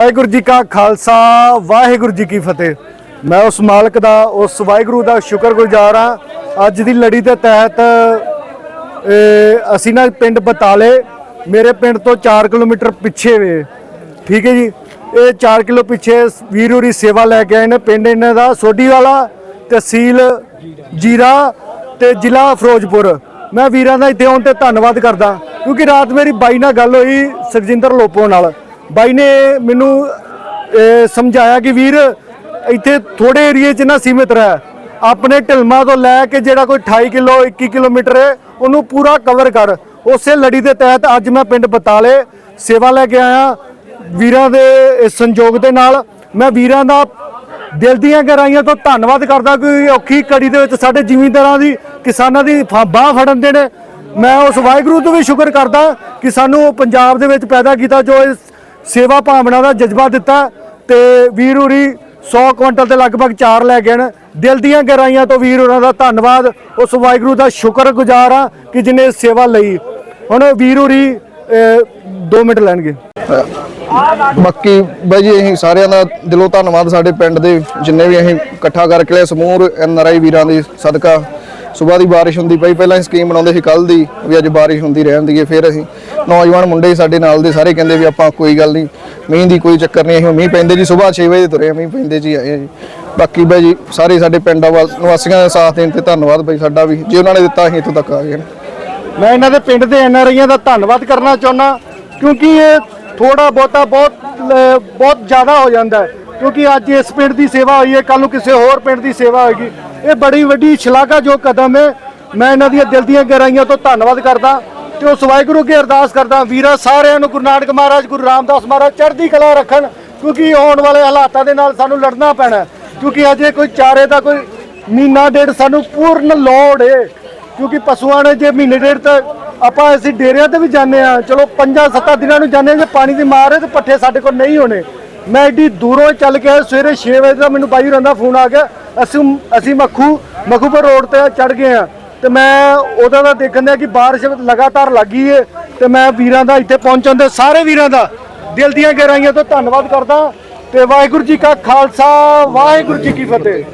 ਵਾਹਿਗੁਰੂ ਜੀ ਕਾ ਖਾਲਸਾ, ਵਾਹਿਗੁਰੂ ਜੀ ਕੀ ਫਤਿਹ। ਮੈਂ ਉਸ ਮਾਲਕ ਦਾ, ਉਸ ਵਾਹਿਗੁਰੂ ਦਾ ਸ਼ੁਕਰਗੁਜ਼ਾਰ ਹਾਂ। ਅੱਜ ਦੀ ਲੜੀ ਦੇ ਤਹਿਤ ਅਸੀਂ ਨਾ ਪਿੰਡ ਬਤਾਲੇ ਮੇਰੇ ਪਿੰਡ ਤੋਂ 4 ਕਿਲੋਮੀਟਰ ਪਿੱਛੇ ਵੇ। ਠੀਕ ਹੈ ਜੀ? ਇਹ 4 ਕਿਲੋ ਪਿੱਛੇ ਵੀਰ ਹੋਰੀ ਸੇਵਾ ਲੈ ਕੇ ਆਏ ਨੇ, ਪਿੰਡ ਇਹਨਾਂ ਦਾ, ਸੋਢੀ ਵਾਲਾ, ਤਹਿਸੀਲ ਜੀਰਾ ਤੇ ਜ਼ਿਲ੍ਹਾ ਫਿਰੋਜ਼ਪੁਰ। ਮੈਂ ਵੀਰਾਂ ਦਾ ਇੱਥੇ ਆਉਣ ਤੇ ਧੰਨਵਾਦ ਕਰਦਾ, ਕਿਉਂਕਿ ਰਾਤ ਮੇਰੀ ਬਾਈ ਨਾਲ ਗੱਲ ਹੋਈ, ਸੁਖਜਿੰਦਰ ਲੋਪੋ ਨਾਲ। ਬਾਈ ਨੇ ਮੈਨੂੰ ਸਮਝਾਇਆ ਕਿ ਵੀਰ, ਇੱਥੇ ਥੋੜੇ ਏਰੀਏ 'ਚ ਨਾ ਸੀਮਿਤ ਰਹਿ। ਆਪਣੇ ਢਿਲਮਾ ਤੋਂ ਲੈ ਕੇ ਜਿਹੜਾ ਕੋਈ 28 ਕਿਲੋ 21 ਕਿਲੋਮੀਟਰ ਹੈ, ਉਹਨੂੰ ਪੂਰਾ ਕਵਰ ਕਰ। ਉਸੇ ਲੜੀ ਦੇ ਤਹਿਤ ਅੱਜ ਮੈਂ ਪਿੰਡ ਬਤਾਲੇ ਸੇਵਾ ਲੈ ਕੇ ਆਇਆ। ਵੀਰਾਂ ਦੇ ਸੰਯੋਗ ਦੇ ਨਾਲ ਮੈਂ ਵੀਰਾਂ ਦਾ ਦਿਲ ਦੀਆਂ ਗਹਿਰਾਈਆਂ ਤੋਂ ਧੰਨਵਾਦ ਕਰਦਾ ਕਿ ਔਖੀ ਕੜੀ ਦੇ ਵਿੱਚ ਸਾਡੇ ਜ਼ਿਮੀਂਦਾਰਾਂ ਦੀ, ਕਿਸਾਨਾਂ ਦੀ ਬਾਹ ਫੜਨ ਦੇ ਨੇ। ਮੈਂ ਉਸ ਵਾਹਿਗੁਰੂ ਤੋਂ ਵੀ ਸ਼ੁਕਰ ਕਰਦਾ ਕਿ ਸਾਨੂੰ ਪੰਜਾਬ ਦੇ ਵਿੱਚ ਪੈਦਾ ਕੀਤਾ, ਜੋ ਇਸ ਸੇਵਾ ਭਾਵਨਾ ਦਾ ਜਜ਼ਬਾ ਦਿੱਤਾ ਤੇ ਵੀਰ ਹੋਰੀ 100 ਕੁਇੰਟਲ ਦੇ ਲਗਭਗ ਚਾਰ ਲੈ ਗਏ ਨੇ। ਦਿਲ ਦੀਆਂ ਗਹਿਰਾਈਆਂ ਤੋਂ ਵੀਰ ਹੋਰਾਂ ਦਾ ਧੰਨਵਾਦ। ਉਸ ਵਾਹਿਗੁਰੂ ਦਾ ਸ਼ੁਕਰਗੁਜ਼ਾਰ ਆ ਕਿ ਜਿਨੇ ਸੇਵਾ ਲਈ। ਹੁਣ ਵੀਰ ਹੋਰੀ 2 ਮਿੰਟ ਲੈਣਗੇ। ਬਾਕੀ ਬਾਈ ਜੀ, ਅਸੀਂ ਸਾਰਿਆਂ ਦਾ ਦਿਲੋਂ ਧੰਨਵਾਦ ਸਾਡੇ ਪਿੰਡ ਦੇ ਜਿੰਨੇ ਵੀ ਅਸੀਂ ਇਕੱਠਾ ਕਰਕੇ ਲਿਆ। ਸਮੂਹ ਐਨ ਆਰ ਆਈ ਵੀਰਾਂ ਦੀ ਸਦਕਾ। ਸਵੇਰ ਦੀ ਬਾਰਿਸ਼ ਹੁੰਦੀ ਪਈ ਪਹਿਲਾਂ ਅਸੀਂ ਸਕੀਮ ਬਣਾਉਂਦੇ ਸੀ ਕੱਲ ਦੀ ਵੀ ਅੱਜ ਬਾਰਿਸ਼ ਹੁੰਦੀ ਰਹਿੰਦੀ ਹੈ ਫਿਰ ਅਸੀਂ ਨੌਜਵਾਨ ਮੁੰਡੇ ਸਾਡੇ ਨਾਲ ਦੇ ਸਾਰੇ ਕਹਿੰਦੇ ਵੀ ਆਪਾਂ ਕੋਈ ਗੱਲ ਨਹੀਂ ਮੀਂਹ ਦੀ ਕੋਈ ਚੱਕਰ ਨਹੀਂ ਅਸੀਂ ਮੀਂਹ ਪੈਂਦੇ ਜੀ ਸਵੇਰ 6 ਵਜੇ ਤੁਰੇ ਹਾਂ, ਮੀਂਹ ਪੈਂਦੇ ਜੀ ਆਏ ਹਾਂ ਜੀ। ਬਾਕੀ ਬਾਈ ਜੀ ਸਾਰੇ ਸਾਡੇ ਪਿੰਡ ਨਿਵਾਸੀਆਂ ਦਾ ਸਾਥ ਦੇਣ ਤੇ ਧੰਨਵਾਦ ਬਾਈ ਸਾਡਾ ਵੀ ਜੇ ਉਹਨਾਂ ਨੇ ਦਿੱਤਾ ਅਸੀਂ ਇੱਥੋਂ ਤੱਕ ਆ ਗਏ ਮੈਂ ਇਹਨਾਂ ਦੇ ਪਿੰਡ ਦੇ ਐਨ ਆਰ ਆਈਆਂ ਦਾ ਧੰਨਵਾਦ ਕਰਨਾ ਚਾਹੁੰਦਾ ਕਿਉਂਕਿ ਇਹ ਥੋੜਾ ਬਹੁਤਾ ਬਹੁਤ ਬਹੁਤ ਜ਼ਿਆਦਾ ਹੋ ਜਾਂਦਾ ਹੈ ਕਿਉਂਕਿ ਅੱਜ ਇਸ ਪਿੰਡ ਦੀ ਸੇਵਾ ਹੋਈ ਹੈ ਕੱਲ ਨੂੰ ਕਿਸੇ ਹੋਰ ਪਿੰਡ ਦੀ ਸੇਵਾ ਹੋਏਗੀ। ਇਹ ਬੜੀ ਵੱਡੀ ਸ਼ਲਾਘਾਯੋਗ ਕਦਮ ਹੈ। ਮੈਂ ਇਹਨਾਂ ਦੀਆਂ ਦਿਲ ਦੀਆਂ ਗਹਿਰਾਈਆਂ ਤੋਂ ਧੰਨਵਾਦ ਕਰਦਾ ਤੇ ਉਸ ਵਾਹਿਗੁਰੂ ਅੱਗੇ ਅਰਦਾਸ ਕਰਦਾ, ਵੀਰਾਂ ਸਾਰਿਆਂ ਨੂੰ ਗੁਰੂ ਨਾਨਕ ਮਹਾਰਾਜ, ਗੁਰੂ ਰਾਮਦਾਸ ਮਹਾਰਾਜ ਚੜ੍ਹਦੀ ਕਲਾ ਰੱਖਣ, ਕਿਉਂਕਿ ਆਉਣ ਵਾਲੇ ਹਾਲਾਤਾਂ ਦੇ ਨਾਲ ਸਾਨੂੰ ਲੜਨਾ ਪੈਣਾ ਕਿਉਂਕਿ ਅਜੇ ਕੋਈ ਚਾਰੇ ਦਾ ਕੋਈ ਮਹੀਨਾ ਡੇਢ ਸਾਨੂੰ ਪੂਰਨ ਲੋੜ ਹੈ ਕਿਉਂਕਿ ਪਸ਼ੂਆਂ ਨੇ ਜੇ ਮਹੀਨੇ ਡੇਢ ਤੱਕ ਆਪਾਂ ਅਸੀਂ ਡੇਰਿਆਂ ਤੇ ਵੀ ਜਾਂਦੇ ਆ ਚਲੋ ਪੰਜਾਂ ਸੱਤਾਂ ਦਿਨਾਂ ਨੂੰ ਜਾਂਦੇ ਹਾਂ ਜੇ ਪਾਣੀ ਦੀ ਮਾਰ ਹੈ ਤੇ ਪੱਠੇ ਸਾਡੇ ਕੋਲ ਨਹੀਂ ਹੋਣੇ। ਮੈਂ ਏਡੀ ਦੂਰੋਂ ਚੱਲ ਕੇ ਸਵੇਰੇ 6 ਵਜੇ ਦਾ ਮੈਨੂੰ ਬਾਈ ਹੋਰਾਂ ਦਾ ਫੋਨ ਆ ਗਿਆ। ਅਸੀਂ ਅਸੀਂ ਮੱਖੂ ਮੱਖੂਪੁਰ ਰੋਡ ਤੇ ਚੜ ਗਏ ਆ। ਤੇ ਮੈਂ ਉਹਦਾ ਦਾ ਦੇਖਣ ਦਿਆ ਕਿ ਬਾਰਿਸ਼ ਲਗਾਤਾਰ ਲੱਗੀ ਏ। ਤੇ ਮੈਂ ਵੀਰਾਂ ਦਾ ਇੱਥੇ ਪਹੁੰਚਣ ਦੇ ਸਾਰੇ ਵੀਰਾਂ ਦਾ ਦਿਲ ਦੀਆਂ ਗਹਿਰਾਈਆਂ ਤੋਂ ਧੰਨਵਾਦ ਕਰਦਾ। ਤੇ ਵਾਹਿਗੁਰੂ ਜੀ ਕਾ ਖਾਲਸਾ, ਵਾਹਿਗੁਰੂ ਜੀ ਕੀ ਫਤਿਹ।